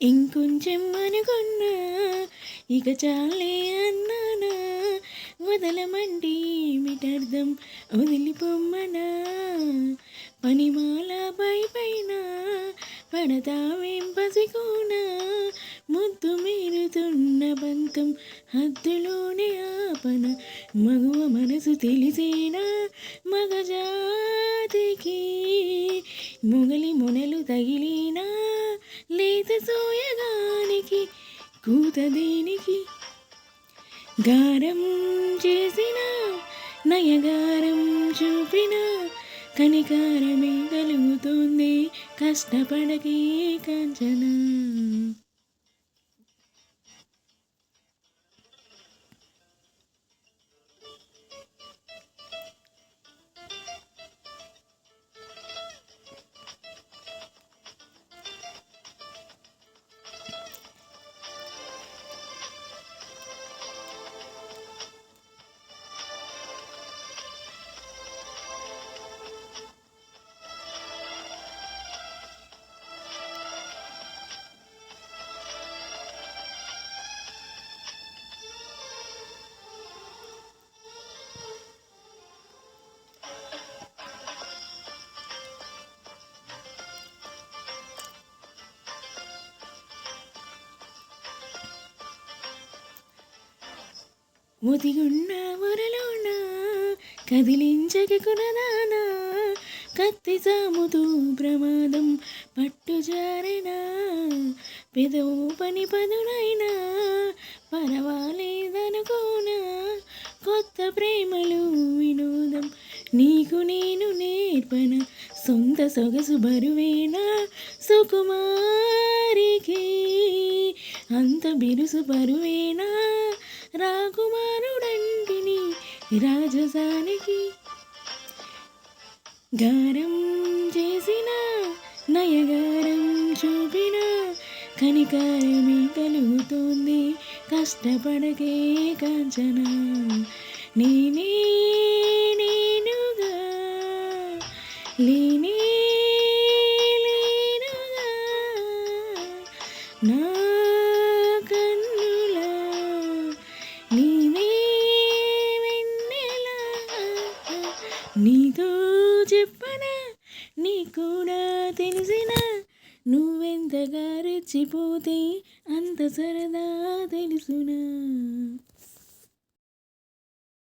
ఇంకొంచెం అనుకున్నా ఇక చాలే అన్నానా? వదలమండి ఏమిటర్థం? వదిలిపోమ్మనా? పనిమాల పై పైన పడతావేం పసికోనా? ముద్దు మీరుతున్న బంతం హద్దులోనే ఆపన. మగువ మనసు తెలిసేనా? మగజాతికి మొగలి మొనలు తగిలినా? లేత సోయగానికి కూత దేనికి? గారం చేసిన నయగారం చూపిన కనికారమే కలుగుతుంది కష్టపడకే కంచనా. ఒదిగున్న వరలోన కదిలించక కత్తి సాముతూ ప్రమాదం పట్టుజారినా? పెదవు పని పదునైనా? పర్వాలేదనుకోనా? కొత్త ప్రేమలు వినోదం నీకు నేను నేర్పన. సొంత సొగసు బరువేనా? సుకుమారికి అంత బిరుసు బరువేనా? రాకుమారుడంటిని రాజసానికి గారం చేసిన నయగారం చూపిన కనికారమే కలుగుతోంది కష్టపడకే కాంచన నేనే నేనుగా లే ఏదో చెప్పనా? నీ కూడా తెలిసిన? నువ్వెంతగా రెచ్చిపోతే అంత సరదా తెలుసునా?